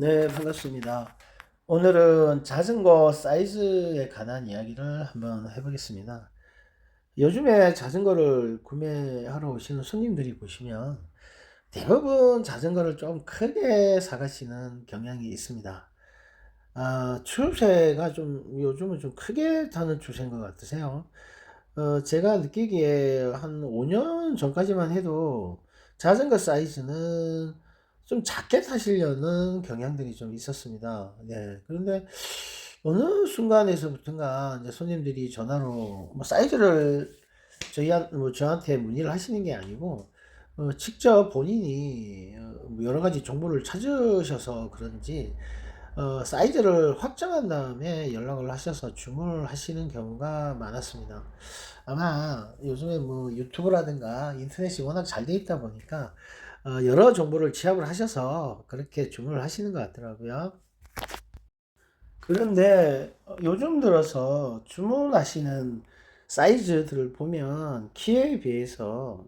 네, 반갑습니다. 오늘은 자전거 사이즈에 관한 이야기를 한번 해보겠습니다. 요즘에 자전거를 구매하러 오시는 손님들이 보시면 대부분 자전거를 좀 크게 사가시는 경향이 있습니다. 아, 추세가 좀 요즘은 좀 크게 타는 추세인 것 같으세요? 어, 제가 느끼기에 한 5년 전까지만 해도 자전거 사이즈는 좀 작게 타시려는 경향들이 좀 있었습니다. 네. 그런데 어느 순간에서부턴가 이제 손님들이 전화로 뭐 사이즈를 저희한, 뭐 저한테 문의를 하시는 게 아니고 어, 직접 본인이 어, 뭐 여러 가지 정보를 찾으셔서 그런지 어, 사이즈를 확정한 다음에 연락을 하셔서 주문을 하시는 경우가 많았습니다. 아마 요즘에 뭐 유튜브라든가 인터넷이 워낙 잘 돼 있다 보니까 어, 여러 정보를 취합을 하셔서 그렇게 주문을 하시는 것 같더라고요. 그런데 어, 요즘 들어서 주문하시는 사이즈들을 보면 키에 비해서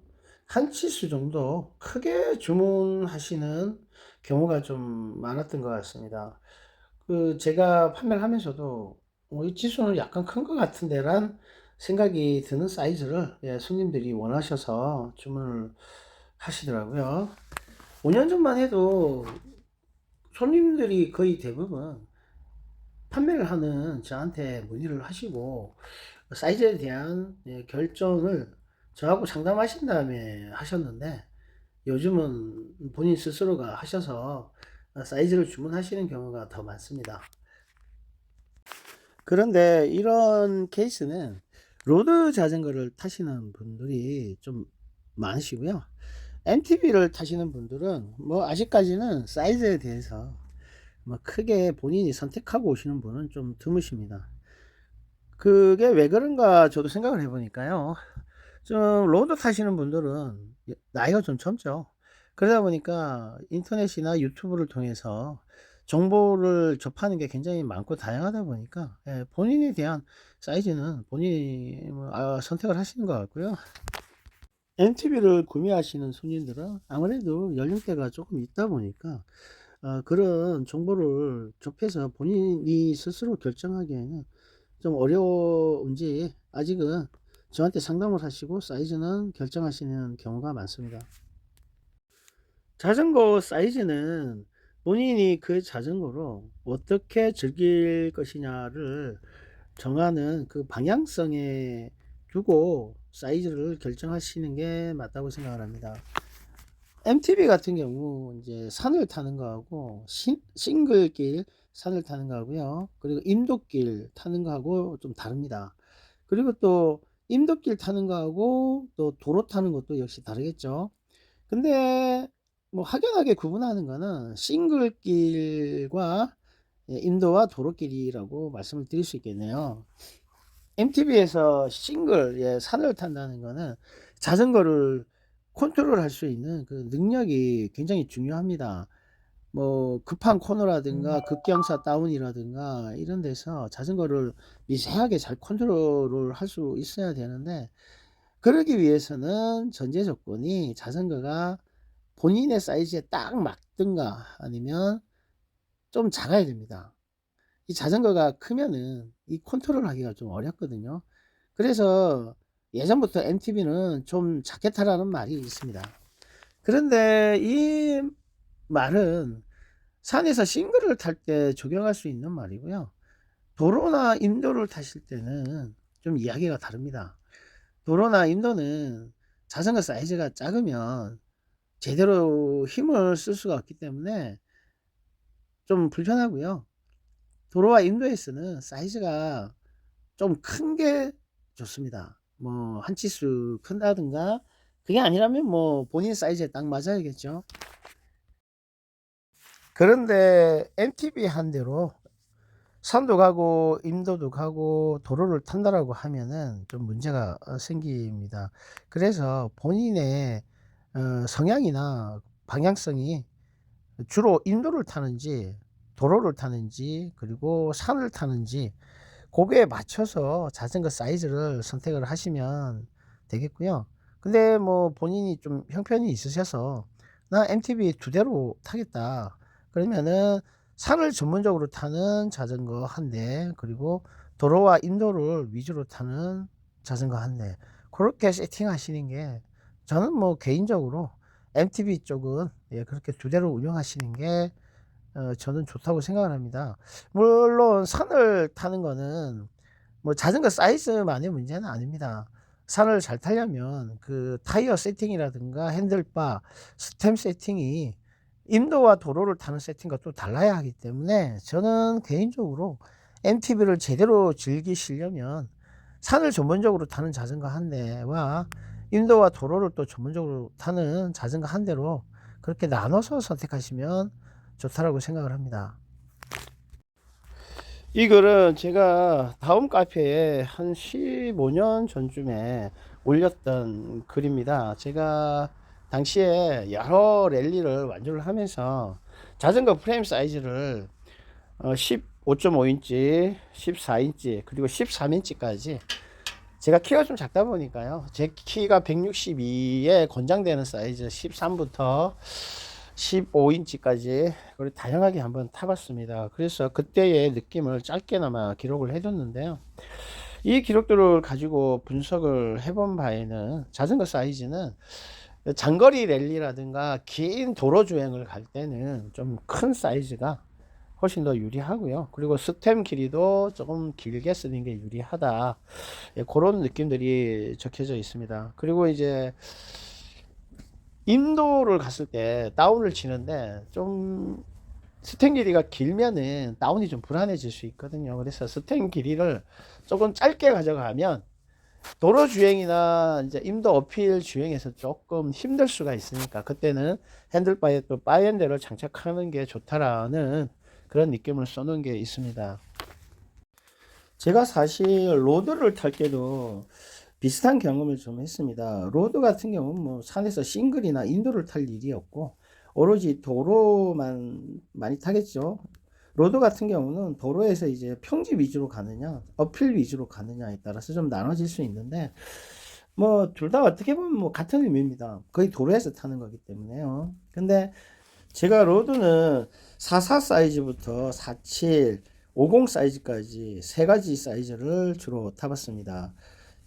한 치수 정도 크게 주문하시는 경우가 좀 많았던 것 같습니다. 그 제가 판매를 하면서도 어, 이 치수는 약간 큰 것 같은데란 생각이 드는 사이즈를 예, 손님들이 원하셔서 주문을 하시더라고요. 5년 전만 해도 손님들이 거의 대부분 판매를 하는 저한테 문의를 하시고 사이즈에 대한 예, 결정을 저하고 상담하신 다음에 하셨는데 요즘은 본인 스스로가 하셔서 사이즈를 주문하시는 경우가 더 많습니다. 그런데 이런 케이스는 로드 자전거를 타시는 분들이 좀 많으시고요. MTB를 타시는 분들은 뭐 아직까지는 사이즈에 대해서 뭐 크게 본인이 선택하고 오시는 분은 좀 드무십니다. 그게 왜 그런가 저도 생각을 해보니까요. 좀 로드 타시는 분들은 나이가 좀 젊죠. 그러다 보니까 인터넷이나 유튜브를 통해서 정보를 접하는 게 굉장히 많고 다양하다 보니까 예, 본인에 대한 사이즈는 본인이 뭐, 아, 선택을 하시는 것 같고요. MTB를 구매하시는 손님들은 아무래도 연령대가 조금 있다 보니까 어, 그런 정보를 접해서 본인이 스스로 결정하기에는 좀 어려운지 아직은 저한테 상담을 하시고 사이즈는 결정하시는 경우가 많습니다. 자전거 사이즈는 본인이 그 자전거로 어떻게 즐길 것이냐를 정하는 그 방향성에 두고 사이즈를 결정하시는 게 맞다고 생각을 합니다. MTB 같은 경우 이제 산을 타는 거하고 신, 싱글길 산을 타는 거하고요. 그리고 인도길 타는 거하고 좀 다릅니다. 그리고 또 인도길 타는 거하고 또 도로 타는 것도 역시 다르겠죠. 근데 뭐 확연하게 구분하는 거는 싱글길과 예, 인도와 도로길이라고 말씀을 드릴 수 있겠네요. MTB에서 싱글, 예, 산을 탄다는 거는 자전거를 컨트롤 할 수 있는 그 능력이 굉장히 중요합니다. 뭐 급한 코너라든가 급경사 다운이라든가 이런 데서 자전거를 미세하게 잘 컨트롤을 할 수 있어야 되는데 그러기 위해서는 전제 조건이 자전거가 본인의 사이즈에 딱 맞든가 아니면 좀 작아야 됩니다. 이 자전거가 크면은 이 컨트롤 하기가 좀 어렵거든요. 그래서 예전부터 MTB는 좀 작게 타라는 말이 있습니다. 그런데 이 말은 산에서 싱글을 탈 때 적용할 수 있는 말이고요. 도로나 인도를 타실 때는 좀 이야기가 다릅니다. 도로나 인도는 자전거 사이즈가 작으면 제대로 힘을 쓸 수가 없기 때문에 좀 불편하고요. 도로와 인도에서는 사이즈가 좀 큰 게 좋습니다. 뭐 한 치수 큰다든가 그게 아니라면 뭐 본인 사이즈에 딱 맞아야겠죠. 그런데 MTB 한 대로 산도 가고 인도도 가고 도로를 탄다라고 하면은 좀 문제가 어, 생깁니다. 그래서 본인의 어, 성향이나 방향성이 주로 인도를 타는지 도로를 타는지 그리고 산을 타는지 거기에 맞춰서 자전거 사이즈를 선택을 하시면 되겠고요. 근데 뭐 본인이 좀 형편이 있으셔서 나 MTB 두 대로 타겠다. 그러면은 산을 전문적으로 타는 자전거 한 대, 그리고 도로와 인도를 위주로 타는 자전거 한 대. 그렇게 세팅하시는 게 저는 뭐 개인적으로 MTB 쪽은 예, 그렇게 두 대로 운영하시는 게 어, 저는 좋다고 생각을 합니다. 물론 산을 타는 거는 뭐 자전거 사이즈만의 문제는 아닙니다. 산을 잘 타려면 그 타이어 세팅이라든가 핸들바, 스템 세팅이 인도와 도로를 타는 세팅과 또 달라야 하기 때문에 저는 개인적으로 MTB를 제대로 즐기시려면 산을 전문적으로 타는 자전거 한 대와 인도와 도로를 또 전문적으로 타는 자전거 한 대로 그렇게 나눠서 선택하시면 좋다라고 생각을 합니다. 이 글은 제가 다음 카페에 한 15년 전쯤에 올렸던 글입니다. 제가 당시에 여러 랠리를 완주를 하면서 자전거 프레임 사이즈를 15.5인치, 14인치, 그리고 13인치까지 제가 키가 좀 작다 보니까요. 제 키가 162에 권장되는 사이즈 13부터 15인치까지 그리고 다양하게 한번 타봤습니다. 그래서 그때의 느낌을 짧게나마 기록을 해뒀는데요. 이 기록들을 가지고 분석을 해본 바에는 자전거 사이즈는 장거리 랠리라든가 긴 도로 주행을 갈 때는 좀 큰 사이즈가 훨씬 더 유리하고요. 그리고 스템 길이도 조금 길게 쓰는 게 유리하다. 예, 그런 느낌들이 적혀져 있습니다. 그리고 이제 인도를 갔을 때 다운을 치는데 좀 스텐 길이가 길면은 다운이 좀 불안해질 수 있거든요. 그래서 스텐 길이를 조금 짧게 가져가면 도로 주행이나 이제 임도 어필 주행에서 조금 힘들 수가 있으니까 그때는 핸들바에 또 바이엔더를 장착하는 게 좋다라는 그런 느낌을 써놓은 게 있습니다. 제가 사실 로드를 탈 때도 비슷한 경험을 좀 했습니다. 로드 같은 경우는 뭐 산에서 싱글이나 인도를 탈 일이 없고 오로지 도로만 많이 타겠죠. 로드 같은 경우는 도로에서 이제 평지 위주로 가느냐, 어필 위주로 가느냐에 따라서 좀 나눠질 수 있는데, 뭐, 둘 다 어떻게 보면 뭐 같은 의미입니다. 거의 도로에서 타는 거기 때문에요. 근데 제가 로드는 44 사이즈부터 47, 50 사이즈까지 세 가지 사이즈를 주로 타봤습니다.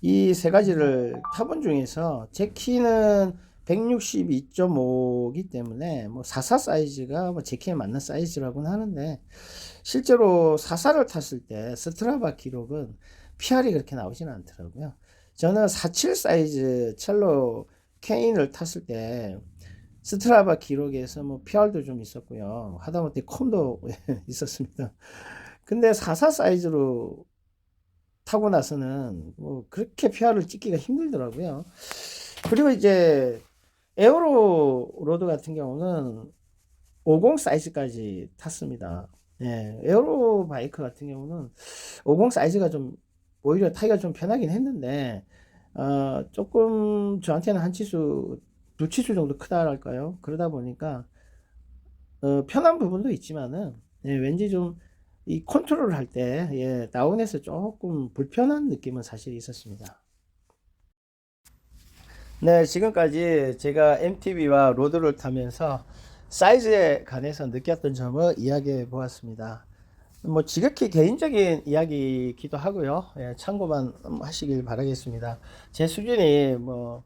이 세 가지를 타본 중에서 제 키는 162.5이기 때문에 뭐 44 사이즈가 뭐제 키에 맞는 사이즈라고는 하는데 실제로 44를 탔을 때 스트라바 기록은 PR이 그렇게 나오지는 않더라고요. 저는 47 사이즈 첼로 케인을 탔을 때 스트라바 기록에서 뭐 PR도 좀 있었고요. 하다못해 콤도 있었습니다. 근데 44 사이즈로 타고 나서는 뭐 그렇게 PR을 찍기가 힘들더라고요. 그리고 이제 에어로 로드 같은 경우는 50 사이즈까지 탔습니다. 예, 에어로 바이크 같은 경우는 50 사이즈가 좀 오히려 타기가 좀 편하긴 했는데 어, 조금 저한테는 한 치수 두 치수 정도 크다랄까요? 그러다 보니까 어, 편한 부분도 있지만은 예, 왠지 좀 이 컨트롤을 할때 예, 다운에서 조금 불편한 느낌은 사실 있었습니다. 네, 지금까지 제가 MTB와 로드를 타면서 사이즈에 관해서 느꼈던 점을 이야기해 보았습니다. 뭐 지극히 개인적인 이야기이기도 하고요. 예, 참고만 하시길 바라겠습니다. 제 수준이 뭐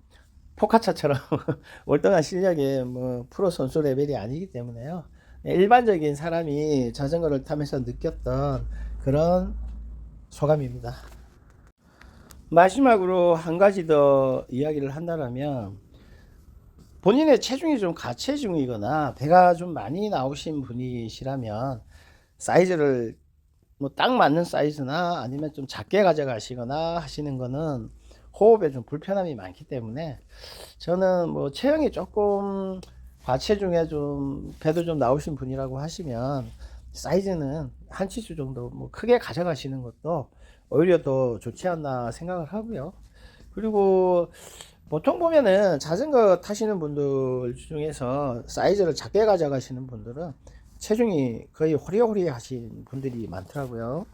포카차처럼 월등한 실력의 뭐 프로 선수 레벨이 아니기 때문에요. 예, 일반적인 사람이 자전거를 타면서 느꼈던 그런 소감입니다. 마지막으로 한 가지 더 이야기를 한다면 본인의 체중이 좀 가체중이거나 배가 좀 많이 나오신 분이시라면 사이즈를 뭐 딱 맞는 사이즈나 아니면 좀 작게 가져가시거나 하시는 거는 호흡에 좀 불편함이 많기 때문에 저는 뭐 체형이 조금 과체 중에 좀 배도 좀 나오신 분이라고 하시면 사이즈는 한 치수 정도 뭐 크게 가져가시는 것도 오히려 더 좋지 않나 생각을 하고요. 그리고 보통 보면은 자전거 타시는 분들 중에서 사이즈를 작게 가져가시는 분들은 체중이 거의 호리호리 하신 분들이 많더라고요.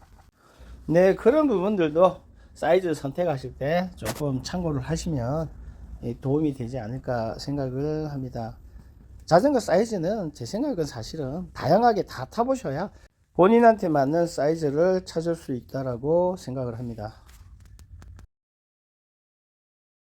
네, 그런 부분들도 사이즈 선택하실 때 조금 참고를 하시면 도움이 되지 않을까 생각을 합니다. 자전거 사이즈는 제 생각은 사실은 다양하게 다 타보셔야 본인한테 맞는 사이즈를 찾을 수 있다라고 생각을 합니다.